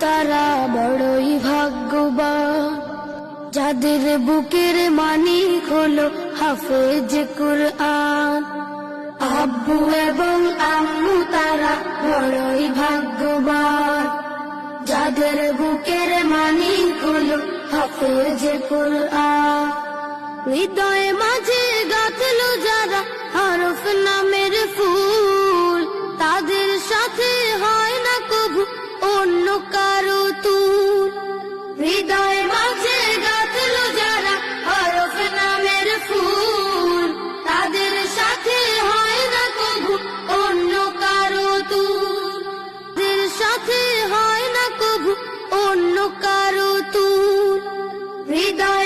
তারা বড়ই ভাগ্যবান। যাদের বুকের মানিক হলো হাফেজ কুরআন। আব্বু এবং আম্মু তারা বড়ই ভাগ্যবান। যাদের বুকের মানিক হলো হাফেজ কুরআন। হৃদয়ে মাঝে গাঁথলো যারা হরফ না हृदय